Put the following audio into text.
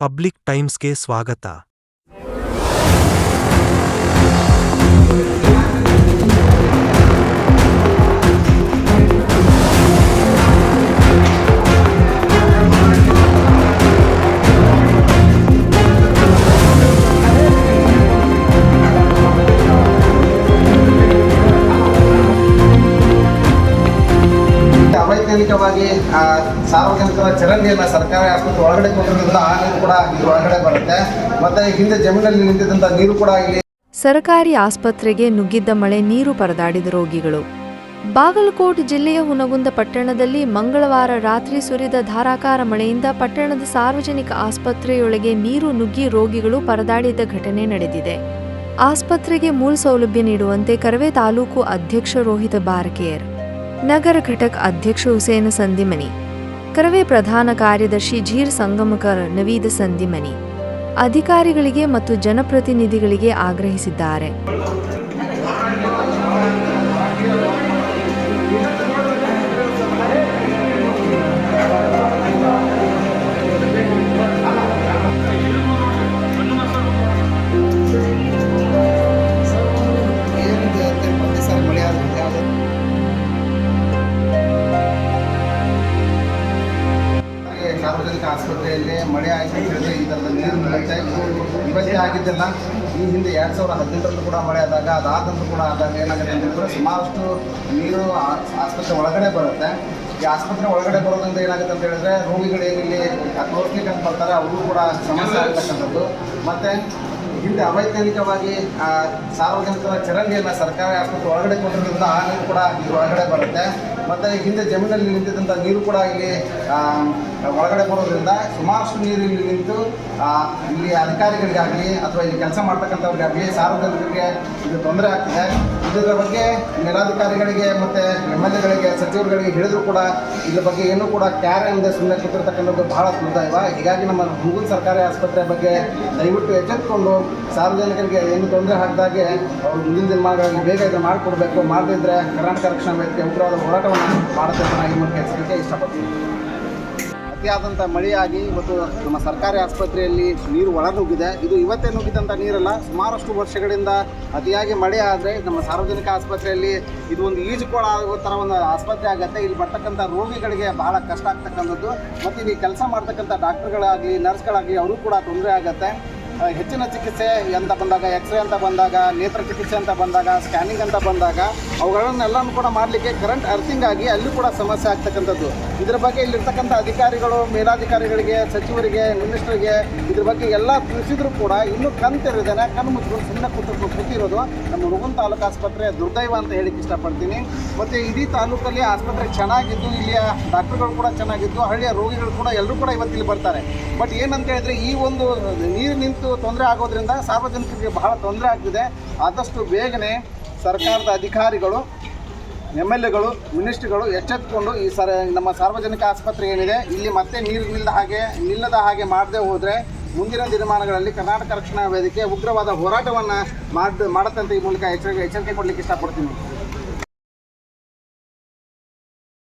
Public ಟೈಮ್ಸ್ಗೆ ಸ್ವಾಗತ ಆ, ಸಾರ್ವಜನಿಕರ ಚರಂಡಿಯನ್ನ ಸರ್ಕಾರಿ ಆಸ್ಪತ್ರೆ ಒಳಗಡೆ ಕೊಟ್ಟಿರೋದ್ರಿಂದ ಆ ನೀರು ಕೂಡ ಇಲ್ಲಿ ಒಳಗಡೆ ಬರುತ್ತೆ. ಮತ್ತೆ ಹಿಂದೆ ಜಮೀನಲ್ಲಿ ನಿಂತಿದ್ದಂಥ ನೀರು ಕೂಡ ಇಲ್ಲಿ ಸರಕಾರಿ ಆಸ್ಪತ್ರೆಗೆ ನುಗ್ಗಿದ್ದ ಮಳೆ ನೀರು ಪರದಾಡಿದ ರೋಗಿಗಳು. ಬಾಗಲಕೋಟ್ ಜಿಲ್ಲೆಯ ಹುನಗುಂದ ಪಟ್ಟಣದಲ್ಲಿ ಮಂಗಳವಾರ ರಾತ್ರಿ ಸುರಿದ ಧಾರಾಕಾರ ಮಳೆಯಿಂದ ಪಟ್ಟಣದ ಸಾರ್ವಜನಿಕ ಆಸ್ಪತ್ರೆಯೊಳಗೆ ನೀರು ನುಗ್ಗಿ ರೋಗಿಗಳು ಪರದಾಡಿದ ಘಟನೆ ನಡೆದಿದೆ. ಆಸ್ಪತ್ರೆಗೆ ಮೂಲ ಸೌಲಭ್ಯ ನೀಡುವಂತೆ ಕರವೇ ತಾಲೂಕು ಅಧ್ಯಕ್ಷ ರೋಹಿತ ಬಾರಕೇರ್ ನಗರ ಘಟಕ್ ಅಧ್ಯಕ್ಷ ಹುಸೇನ ಸಂದಿಮನಿ, ಕರವೇ ಪ್ರಧಾನ ಕಾರ್ಯದರ್ಶಿ ಝೀರ್ ಸಂಗಮಕರ್ ನವೀದ ಸಂದಿಮನಿ, ಅಧಿಕಾರಿಗಳಿಗೆ ಮತ್ತು ಜನಪ್ರತಿನಿಧಿಗಳಿಗೆ ಆಗ್ರಹಿಸಿದ್ದಾರೆ. ಮಳೆ ಆಯಿತು ಅಂತ ಹೇಳಿದ್ರೆ ಈ ಥರದ ನೀರು ಇದು ಇವತ್ತೇ ಆಗಿದ್ದಲ್ಲ, ಈ ಹಿಂದೆ ಎರಡು ಸಾವಿರದ ಹದಿನೆಂಟರಲ್ಲೂ ಕೂಡ ಮಳೆ ಆದಾಗ, ಅದಾದಂತೂ ಕೂಡ ಆದಾಗ ಏನಾಗುತ್ತೆ ಅಂತ ಹೇಳಿದ್ರೆ ಸುಮಾರಷ್ಟು ನೀರು ಆಸ್ಪತ್ರೆ ಒಳಗಡೆ ಬರುತ್ತೆ. ಈ ಆಸ್ಪತ್ರೆ ಒಳಗಡೆ ಬರೋದ್ರಿಂದ ಏನಾಗುತ್ತೆ ಅಂತ ಹೇಳಿದ್ರೆ ರೋಗಿಗಳು ಏನಿಲ್ಲಿ ತೋರಿಸ್ಲಿಕ್ಕೆ ಅಂತ ಬರ್ತಾರೆ ಅವರು ಕೂಡ ಸಮಸ್ಯೆ ಆಗ್ತಕ್ಕಂಥದ್ದು. ಮತ್ತೆ ಹಿಂದೆ ಅವೈಜ್ಞಾನಿಕವಾಗಿ ಸಾರ್ವಜನಿಕರ ಚರಂಡಿಯನ್ನು ಸರ್ಕಾರಿ ಆಸ್ಪತ್ರೆ ಒಳಗಡೆ ಕೊಟ್ಟಿರೋದ್ರಿಂದ ಆ ನೀರು ಕೂಡ ಇದು ಒಳಗಡೆ ಬರುತ್ತೆ. ಮತ್ತೆ ಹಿಂದೆ ಜಮೀನಲ್ಲಿ ನಿಂತಿದ್ದಂಥ ನೀರು ಕೂಡ ಇಲ್ಲಿ ಒಳಗಡೆ ಬರೋದ್ರಿಂದ ಸುಮಾರಷ್ಟು ನೀರು ಇಲ್ಲಿ ನಿಂತು ಇಲ್ಲಿ ಅಧಿಕಾರಿಗಳಿಗಾಗಲಿ ಅಥವಾ ಇಲ್ಲಿ ಕೆಲಸ ಮಾಡ್ತಕ್ಕಂಥವ್ರಿಗಾಗಲಿ ಸಾರ್ವಜನಿಕರಿಗೆ ಇದು ತೊಂದರೆ ಆಗ್ತಿದೆ. ಇದರ ಬಗ್ಗೆ ಮೇಲಾಧಿಕಾರಿಗಳಿಗೆ ಮತ್ತು ಎಂ ಎಲ್ ಎಗಳಿಗೆ ಸಚಿವರುಗಳಿಗೆ ಹೇಳಿದ್ರು ಕೂಡ ಇದ್ರ ಬಗ್ಗೆ ಏನೂ ಕೂಡ ಕ್ಯಾರೆ ಅನ್ನದೆ ಸುಮ್ಮನೆ ಕೂತಿರ್ತಕ್ಕಂಥದ್ದು ಬಹಳ ದುರ್ದೈವ ಹೀಗಾಗಿ ನಮ್ಮ ಹುಡುಗನ ಸರ್ಕಾರಿ ಆಸ್ಪತ್ರೆ ಬಗ್ಗೆ ದಯವಿಟ್ಟು ಎಚ್ಚೆತ್ತುಕೊಂಡು ಸಾರ್ವಜನಿಕರಿಗೆ ಏನು ತೊಂದರೆ ಆಗದಾಗೆ ಅವರು ಮುಂದಿನ ದಿನಮಾನಗಳಲ್ಲಿ ಬೇಗ ಇದನ್ನು ಮಾಡಿಕೊಡ್ಬೇಕು. ಮಾಡದಿದ್ದರೆ ಕರ್ನಾಟಕ ರಕ್ಷಣಾ ವೇದಿಕೆ ಉಗ್ರವಾದ ಹೋರಾಟವನ್ನು ಮಾಡುತ್ತೆ ಅಂತ ನಾನು ಈ ಮೂಲಕ ಇಷ್ಟಪಡ್ತೀನಿ. ಅತಿಯಾದಂಥ ಮಳೆಯಾಗಿ ಇವತ್ತು ನಮ್ಮ ಸರ್ಕಾರಿ ಆಸ್ಪತ್ರೆಯಲ್ಲಿ ನೀರು ಒಳ ನುಗ್ಗಿದೆ ಇದು ಇವತ್ತೇ ನುಗ್ಗಿದಂಥ ನೀರಲ್ಲ, ಸುಮಾರಷ್ಟು ವರ್ಷಗಳಿಂದ ಅತಿಯಾಗಿ ಮಳೆ ಆದರೆ ನಮ್ಮ ಸಾರ್ವಜನಿಕ ಆಸ್ಪತ್ರೆಯಲ್ಲಿ ಇದು ಒಂದು ಈಜುಕೊಳ ಆಗೋ ಥರ ಒಂದು ಆಸ್ಪತ್ರೆ ಆಗುತ್ತೆ. ಇಲ್ಲಿ ಬರ್ತಕ್ಕಂಥ ರೋಗಿಗಳಿಗೆ ಬಹಳ ಕಷ್ಟ ಆಗ್ತಕ್ಕಂಥದ್ದು. ಮತ್ತು ಇಲ್ಲಿ ಕೆಲಸ ಮಾಡ್ತಕ್ಕಂಥ ಡಾಕ್ಟರ್ಗಳಾಗಲಿ, ನರ್ಸ್ಗಳಾಗಲಿ ಅವರು ಕೂಡ ತೊಂದರೆ ಆಗುತ್ತೆ. ಹೆಚ್ಚಿನ ಚಿಕಿತ್ಸೆ ಅಂತ ಬಂದಾಗ ಎಕ್ಸ್ರೇ ಅಂತ ಬಂದಾಗ, ನೇತ್ರ ಚಿಕಿತ್ಸೆ ಅಂತ ಬಂದಾಗ ಸ್ಕ್ಯಾನಿಂಗ್ ಅಂತ ಬಂದಾಗ, ಅವುಗಳನ್ನೆಲ್ಲನೂ ಕೂಡ ಮಾಡಲಿಕ್ಕೆ ಕರೆಂಟ್ ಅರ್ಥಿಂಗ್ ಆಗಿ ಅಲ್ಲಿ ಕೂಡ ಸಮಸ್ಯೆ ಆಗ್ತಕ್ಕಂಥದ್ದು. ಇದ್ರ ಬಗ್ಗೆ ಇಲ್ಲಿರ್ತಕ್ಕಂಥ ಅಧಿಕಾರಿಗಳು, ಮೇಲಾಧಿಕಾರಿಗಳಿಗೆ, ಸಚಿವರಿಗೆ, ಮಿನಿಸ್ಟರ್ಗೆ ಇದ್ರ ಬಗ್ಗೆ ಎಲ್ಲ ತಿಳಿಸಿದ್ರು ಕೂಡ ಇನ್ನೂ ಕಣ್ ತೆರೆದೇನೆ ಕಣ್ಣು ಮುಚ್ಕೊಂಡು ಸುಮ್ಮನೆ ಕೂತು ಕೂತಿರೋದು ನಮ್ಮ ಹುಡುಗನ ತಾಲೂಕು ಆಸ್ಪತ್ರೆ ದುರ್ದೈವ ಅಂತ ಹೇಳಿಕ್ಕೆ ಇಷ್ಟಪಡ್ತೀನಿ. ಮತ್ತು ಇಡೀ ತಾಲೂಕಲ್ಲಿ ಆಸ್ಪತ್ರೆ ಚೆನ್ನಾಗಿದ್ದು, ಇಲ್ಲಿಯ ಡಾಕ್ಟರ್ಗಳು ಕೂಡ ಚೆನ್ನಾಗಿದ್ದು, ಹಳ್ಳಿಯ ರೋಗಿಗಳು ಕೂಡ ಎಲ್ಲರೂ ಕೂಡ ಇವತ್ತಿಲ್ಲಿ ಬರ್ತಾರೆ. ಬಟ್ ಏನಂತ ಹೇಳಿದ್ರೆ ಈ ಒಂದು ನೀರು ನಿಂತು ತೊಂದರೆ ಆಗೋದ್ರಿಂದ ಸಾರ್ವಜನಿಕರಿಗೆ ಬಹಳ ತೊಂದರೆ ಆಗ್ತಿದೆ. ಆದಷ್ಟು ಬೇಗನೆ ಸರ್ಕಾರದ ಅಧಿಕಾರಿಗಳು ಎಂ ಎಲ್ ಎಗಳು, ಮಿನಿಸ್ಟ್ರಿಗಳು ಎಚ್ಚೆತ್ತುಕೊಂಡು ಈ ಸರ, ನಮ್ಮ ಸಾರ್ವಜನಿಕ ಆಸ್ಪತ್ರೆ ಏನಿದೆ, ಇಲ್ಲಿ ಮತ್ತೆ ನೀರು ನಿಲ್ಲದ ಹಾಗೆ ನಿಲ್ಲದ ಹಾಗೆ ಮಾಡದೆ ಹೋದರೆ ಮುಂದಿನ ದಿನಮಾನಗಳಲ್ಲಿ ಕರ್ನಾಟಕ ರಕ್ಷಣಾ ವೇದಿಕೆ ಉಗ್ರವಾದ ಹೋರಾಟವನ್ನು ಮಾಡ್ ಮಾಡುತ್ತಂತೆ ಈ ಮೂಲಕ ಎಚ್ಚರಿಕೆ ಎಚ್ಚರಿಕೆ ಕೊಡಲಿಕ್ಕೆ ಇಷ್ಟಪಡ್ತೀನಿ.